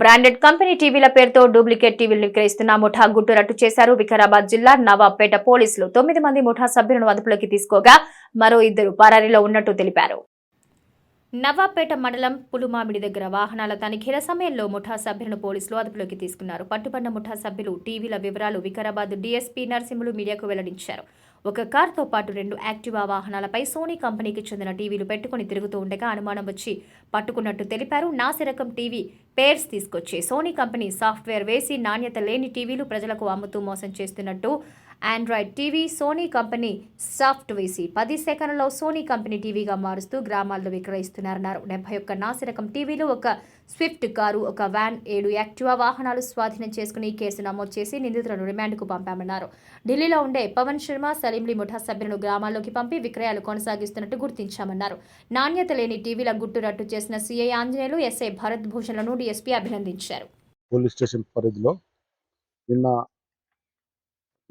Branded company టీవీల పేరుతో duplicate టీవీలు విక్రయిస్తున్న ముఠా గుట్టు రట్టు చేశారు. వికారాబాద్ జిల్లా నవాబ్పేట పోలీసులు. తొమ్మిది మంది ముఠా సభ్యులను అదుపులోకి తీసుకోగా మరో ఇద్దరు పరారీలో ఉన్నట్టు తెలిపారు. నవాబ్పేట మండలం పులుమామిడి దగ్గర వాహనాల తనిఖీల సమయంలో ముఠా సభ్యులను పోలీసులు అదుపులోకి తీసుకున్నారు. పట్టుబడిన ముఠా సభ్యులు టీవీల వివరాలు వికారాబాద్ డీఎస్పీ నరసింహులు మీడియాకు వెల్లడించారు. ఒక కార్తో పాటు రెండు యాక్టివా వాహనాలపై సోనీ కంపెనీకి చెందిన టీవీలు పెట్టుకుని తిరుగుతూ ఉండగా అనుమానం వచ్చి పట్టుకున్నట్టు తెలిపారు. నాసిరకం టీవీ పేర్స్ తీసుకొచ్చి సోనీ కంపెనీ సాఫ్ట్వేర్ వేసి నాణ్యత లేని టీవీలు ప్రజలకు అమ్ముతూ మోసం చేస్తున్నట్టు android TV Sony company soft వేసి పది సెకండ్లలో సోనీ కంపెనీ టీవీగా మారుస్తూ గ్రామాల్లో విక్రయిస్తున్నారన్నారు. డెబ్బై ఒక్క నాసిరకం టీవీలు ఒక స్విఫ్ట్ కారు ఒక వ్యాన్ ఏడు యాక్టివా వాహనాలు స్వాధీనం చేసుకుని కేసు నమోదు చేసి నిందితులను రిమాండ్కు పంపామన్నారు. ఢిల్లీలో ఉండే పవన్ శర్మ సలీంలీ ముఠా సభ్యులను గ్రామాల్లోకి పంపి విక్రయాలు కొనసాగిస్తున్నట్టు గుర్తించామన్నారు. నాణ్యత లేని టీవీల గుట్టు రట్టు చేసిన సీఐ ఆంజనేయులు ఎస్ఐ భరత్ భూషణ్లను డీఎస్పీ అభినందించారు. పోలీస్ స్టేషన్ పరిధిలో నిన్న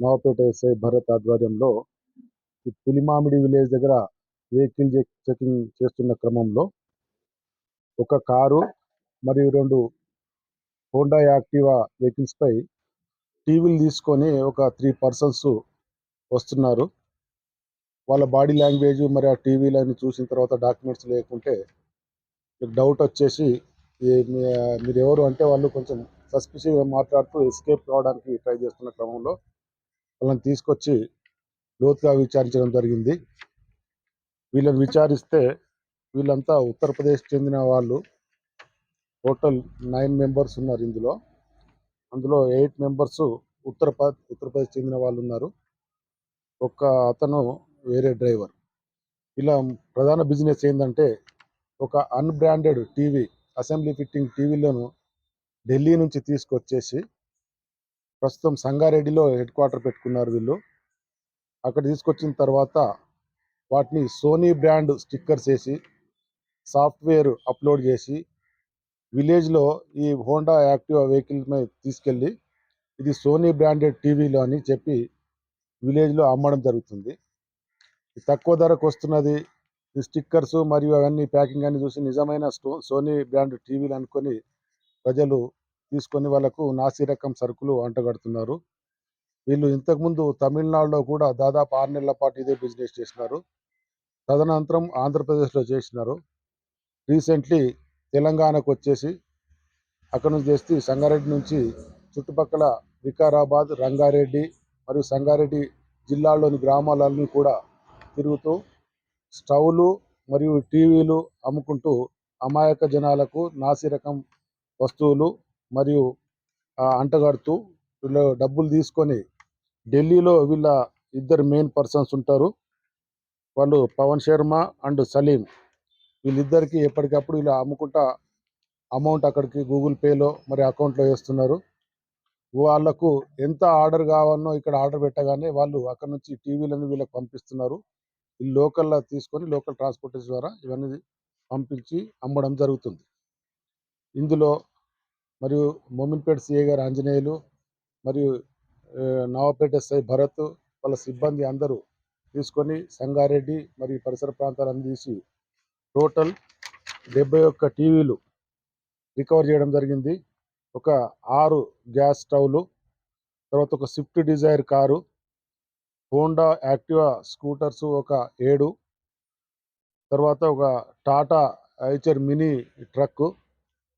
నవపేట ఎస్ఐ భరత్ ఆధ్వర్యంలో ఈ పులిమామిడి విలేజ్ దగ్గర వెహికల్ చెక్ చెకింగ్ చేస్తున్న క్రమంలో ఒక కారు మరియు రెండు హోండా యాక్టివా వెహికల్స్ పై టీవీలు తీసుకొని ఒక త్రీ పర్సన్స్ వస్తున్నారు. వాళ్ళ బాడీ లాంగ్వేజ్ మరి ఆ టీవీలని చూసిన తర్వాత డాక్యుమెంట్స్ లేకుంటే డౌట్ వచ్చేసి మీరు ఎవరు అంటే వాళ్ళు కొంచెం సస్పిషియస్గా మాట్లాడుతూ ఎస్కేప్ కావడానికి ట్రై చేస్తున్న క్రమంలో వాళ్ళని తీసుకొచ్చి లోతుగా విచారించడం జరిగింది. వీళ్ళని విచారిస్తే వీళ్ళంతా ఉత్తరప్రదేశ్ చెందిన వాళ్ళు. టోటల్ నైన్ మెంబర్స్ ఉన్నారు ఇందులో. అందులో ఎయిట్ మెంబర్స్ ఉత్తర ఉత్తరప్రదేశ్ చెందిన వాళ్ళు ఉన్నారు. ఒక అతను వేరే డ్రైవర్. ఇలా ప్రధాన బిజినెస్ ఏంటంటే ఒక అన్బ్రాండెడ్ టీవీ అసెంబ్లీ ఫిట్టింగ్ టీవీలను ఢిల్లీ నుంచి తీసుకొచ్చేసి ప్రస్తుతం సంగారెడ్డిలో హెడ్ క్వార్టర్ పెట్టుకున్నారు వీళ్ళు. అక్కడ తీసుకొచ్చిన తర్వాత వాటిని సోనీ బ్రాండ్ స్టిక్కర్స్ వేసి సాఫ్ట్వేర్ అప్లోడ్ చేసి విలేజ్లో ఈ హోండా యాక్టివా వెహికల్ మీద తీసుకెళ్ళి ఇది సోనీ బ్రాండెడ్ టీవీలు అని చెప్పి విలేజ్లో అమ్మడం జరుగుతుంది. తక్కువ ధరకు వస్తున్నది ఈ స్టిక్కర్స్ మరియు అవన్నీ ప్యాకింగ్ అన్ని చూసి నిజమైన స్టో సోనీ బ్రాండ్ టీవీలు అనుకొని ప్రజలు తీసుకొని వాళ్ళకు నాసి రకం సరుకులు అంటగడుతున్నారు. వీళ్ళు ఇంతకుముందు తమిళనాడులో కూడా దాదాపు ఆరు నెలల పాటు ఇదే బిజినెస్ చేసినారు. తదనంతరం ఆంధ్రప్రదేశ్లో చేసినారు. రీసెంట్లీ తెలంగాణకు వచ్చేసి అక్కడ నుంచి చేస్తే సంగారెడ్డి నుంచి చుట్టుపక్కల వికారాబాద్ రంగారెడ్డి మరియు సంగారెడ్డి జిల్లాలోని గ్రామాలన్నీ కూడా తిరుగుతూ స్టవ్లు మరియు టీవీలు అమ్ముకుంటూ అమాయక జనాలకు నాసిరకం వస్తువులు మరియు అంటగడుతూ వీళ్ళు డబ్బులు తీసుకొని ఢిల్లీలో వీళ్ళ ఇద్దరు మెయిన్ పర్సన్స్ ఉంటారు. వాళ్ళు పవన్ శర్మ అండ్ సలీం. వీళ్ళిద్దరికి ఎప్పటికప్పుడు ఇలా అమ్ముకుంటా అమౌంట్ అక్కడికి గూగుల్ పేలో మరి అకౌంట్లో వేస్తున్నారు. వాళ్ళకు ఎంత ఆర్డర్ కావాలనో ఇక్కడ ఆర్డర్ పెట్టగానే వాళ్ళు అక్కడ నుంచి టీవీలను వీళ్ళకి పంపిస్తున్నారు. వీళ్ళు లోకల్లో తీసుకొని లోకల్ ట్రాన్స్పోర్టేషన్ ద్వారా ఇవన్నీ పంపించి అమ్మడం జరుగుతుంది. ఇందులో మరియు మోమిన్పేట సిఏ గారు ఆంజనేయులు మరియు నవాపేట ఎస్ఐ భరత్ వాళ్ళ సిబ్బంది అందరూ తీసుకొని సంగారెడ్డి మరియు పరిసర ప్రాంతాలను తీసి టోటల్ డెబ్బై ఒక్క టీవీలు రికవర్ చేయడం జరిగింది. ఒక ఆరు గ్యాస్ స్టవ్లు తర్వాత ఒక Swift Dzire car Honda Activa scooters ఒక ఏడు తర్వాత ఒక టాటా ఐచర్ మినీ ట్రక్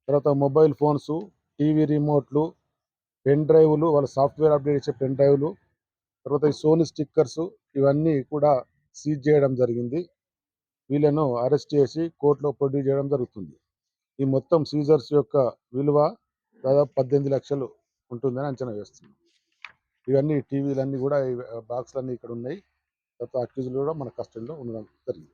తర్వాత మొబైల్ ఫోన్స్ టీవీ రిమోట్లు పెన్ డ్రైవ్లు వాళ్ళ సాఫ్ట్వేర్ అప్డేట్ చేసే పెన్ డ్రైవ్లు తర్వాత ఈ సోనీ స్టిక్కర్స్ ఇవన్నీ కూడా సీజ్ చేయడం జరిగింది. వీళ్ళను అరెస్ట్ చేసి కోర్టులో ప్రొడ్యూస్ చేయడం జరుగుతుంది. ఈ మొత్తం సీజర్స్ యొక్క విలువ దాదాపు పద్దెనిమిది లక్షలు ఉంటుందని అంచనా వేస్తున్నాం. ఇవన్నీ టీవీలన్నీ కూడా బాక్స్లన్నీ ఇక్కడ ఉన్నాయి. తర్వాత అక్యూజులు కూడా మన కస్టడీలో ఉండడం జరిగింది.